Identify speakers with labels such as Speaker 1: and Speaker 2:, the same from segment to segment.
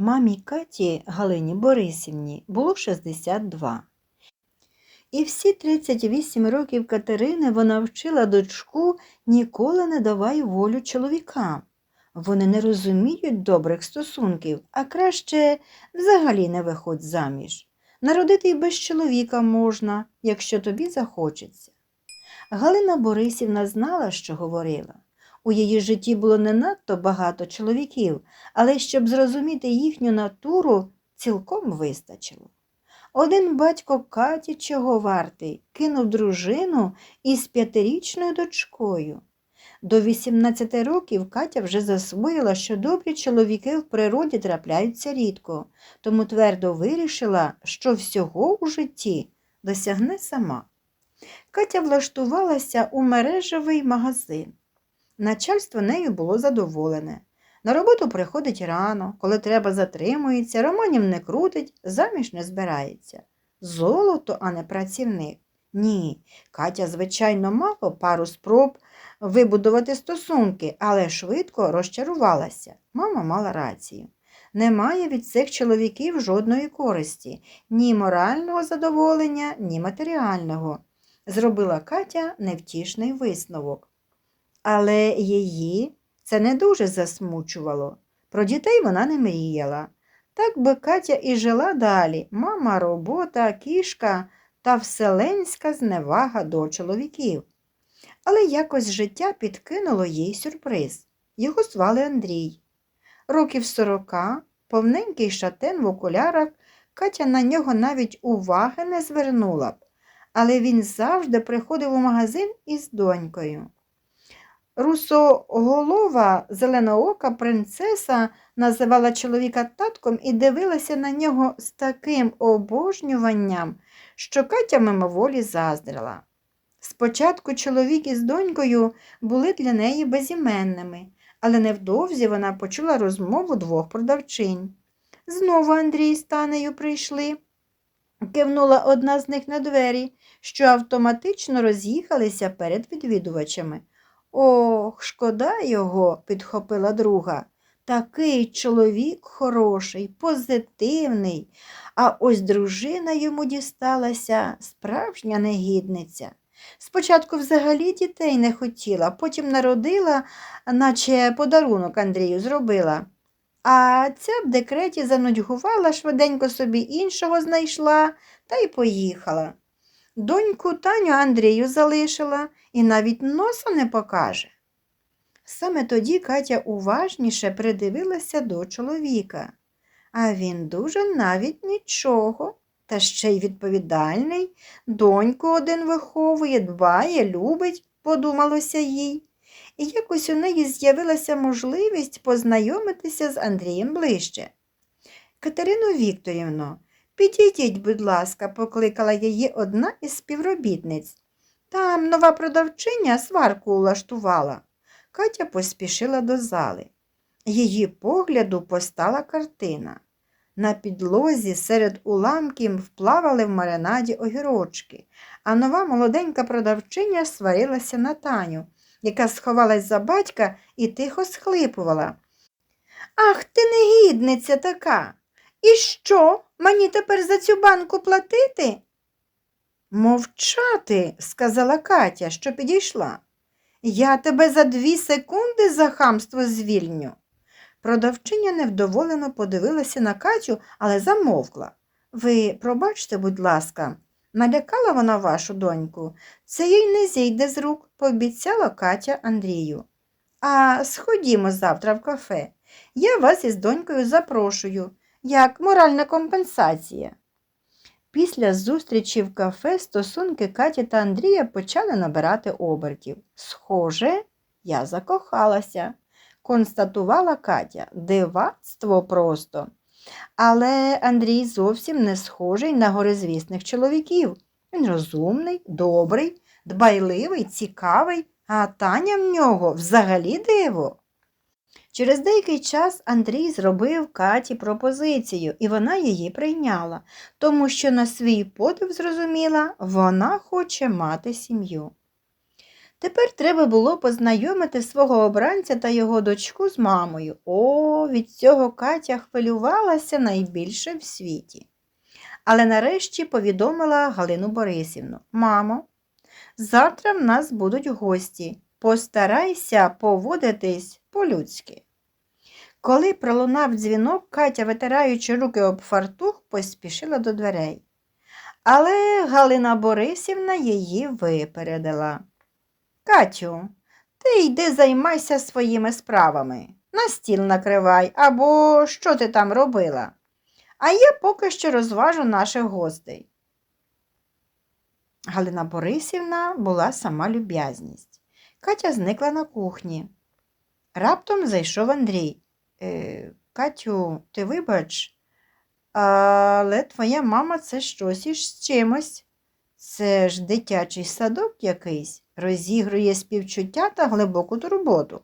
Speaker 1: Мамі Каті Галині Борисівні було 62. І всі 38 років Катерини вона вчила дочку ніколи не давай волю чоловікам. Вони не розуміють добрих стосунків, а краще взагалі не виходь заміж. Народити й без чоловіка можна, якщо тобі захочеться. Галина Борисівна знала, що говорила. У її житті було не надто багато чоловіків, але щоб зрозуміти їхню натуру, цілком вистачило. Один батько Каті чого вартий, кинув дружину із п'ятирічною дочкою. До 18 років Катя вже засвоїла, що добрі чоловіки в природі трапляються рідко, тому твердо вирішила, що всього у житті досягне сама. Катя влаштувалася у мережевий магазин. Начальство нею було задоволене. На роботу приходить рано, коли треба затримується, романів не крутить, заміж не збирається. Золото, а не працівник. Ні, Катя, звичайно, мало пару спроб вибудувати стосунки, але швидко розчарувалася. Мама мала рацію. Немає від цих чоловіків жодної користі, ні морального задоволення, ні матеріального. Зробила Катя невтішний висновок. Але її це не дуже засмучувало. Про дітей вона не мріяла. Так би Катя і жила далі мама, робота, кішка та вселенська зневага до чоловіків. Але якось життя підкинуло їй сюрприз. Його звали Андрій. Років сорока, повненький шатен в окулярах, Катя на нього навіть уваги не звернула б, але він завжди приходив у магазин із донькою. Русоголова зеленоока принцеса називала чоловіка татком і дивилася на нього з таким обожнюванням, що Катя мимоволі заздрила. Спочатку чоловік із донькою були для неї безіменними, але невдовзі вона почула розмову двох продавчинь. Знову Андрій з Танею прийшли. Кивнула одна з них на двері, що автоматично роз'їхалися перед відвідувачами. Ох, шкода його, підхопила друга. Такий чоловік хороший, позитивний, а ось дружина йому дісталася справжня негідниця. Спочатку взагалі дітей не хотіла, потім народила, наче подарунок Андрію зробила. А ця в декреті занудьгувала, швиденько собі іншого знайшла та й поїхала. Доньку Таню Андрію залишила і навіть носа не покаже. Саме тоді Катя уважніше придивилася до чоловіка, а він дуже навіть нічого, та ще й відповідальний, доньку один виховує, дбає, любить, подумалося їй. І якось у неї з'явилася можливість познайомитися з Андрієм ближче. Катерино Вікторівно, підійдіть, будь ласка, покликала її одна із співробітниць. Там нова продавчиня сварку улаштувала. Катя поспішила до зали. Її погляду постала картина. На підлозі серед уламків вплавали в маринаді огірочки, а нова молоденька продавчиня сварилася на Таню, яка сховалась за батька і тихо схлипувала. Ах ти негідниця така. І що? Мені тепер за цю банку платити? Мовчати, сказала Катя, що підійшла. Я тебе за дві секунди за хамство звільню. Продавчиня невдоволено подивилася на Катю, але замовкла. Ви пробачте, будь ласка, налякала вона вашу доньку. Це їй не зійде з рук, пообіцяла Катя Андрію. А сходімо завтра в кафе. Я вас із донькою запрошую, як моральна компенсація. Після зустрічі в кафе стосунки Каті та Андрія почали набирати обертів. Схоже, я закохалася, констатувала Катя. Дивацтво просто. Але Андрій зовсім не схожий на горизвісних чоловіків. Він розумний, добрий, дбайливий, цікавий, а Таня в нього взагалі диво. Через деякий час Андрій зробив Каті пропозицію, і вона її прийняла, тому що на свій подив зрозуміла, вона хоче мати сім'ю. Тепер треба було познайомити свого обранця та його дочку з мамою. О, від цього Катя хвилювалася найбільше в світі. Але нарешті повідомила Галину Борисівну Мамо, завтра в нас будуть гості. Постарайся поводитись по-людськи. Коли пролунав дзвінок, Катя, витираючи руки об фартух, поспішила до дверей. Але Галина Борисівна її випередила. Катю, ти йди займайся своїми справами. На стіл накривай або що ти там робила. А я поки що розважу наших гостей. Галина Борисівна була сама люб'язність. Катя зникла на кухні. Раптом зайшов Андрій. Е, Катю, ти вибач, але твоя мама це щось із чимось. Це ж дитячий садок якийсь, розігрує співчуття та глибоку турботу.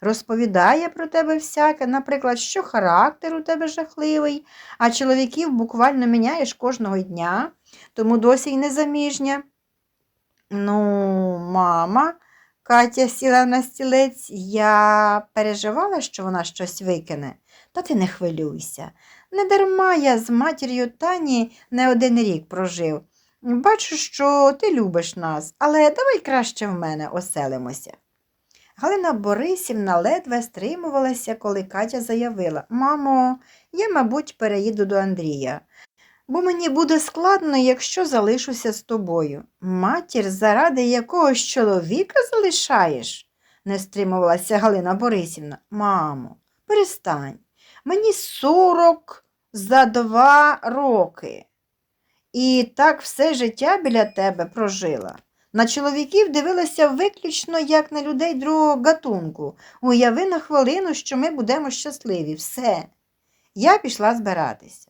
Speaker 1: Розповідає про тебе всяке, наприклад, що характер у тебе жахливий, а чоловіків буквально міняєш кожного дня, тому досі й не заміжня. Ну, мама, Катя сіла на стілець, я переживала, що вона щось викине. Та ти не хвилюйся. Не дарма я з матір'ю Тані не один рік прожив. Бачу, що ти любиш нас, але давай краще в мене оселимося. Галина Борисівна ледве стримувалася, коли Катя заявила Мамо, я, мабуть, переїду до Андрія, бо мені буде складно, якщо залишуся з тобою. Матір, заради якогось чоловіка залишаєш? не стримувалася Галина Борисівна. Мамо, перестань. Мені сорок за два роки. І так все життя біля тебе прожила. На чоловіків дивилася виключно як на людей другого гатунку. Уяви на хвилину, що ми будемо щасливі. Все. Я пішла збиратися.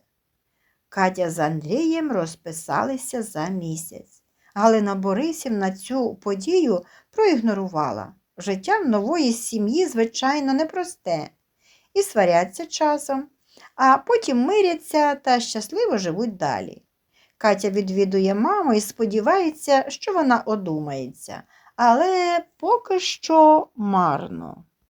Speaker 1: Катя з Андрієм розписалися за місяць. Галина Борисівна цю подію проігнорувала. Життя в нової сім'ї, звичайно, непросте. І сваряться часом, а потім миряться та щасливо живуть далі. Катя відвідує маму і сподівається, що вона одумається, але поки що марно.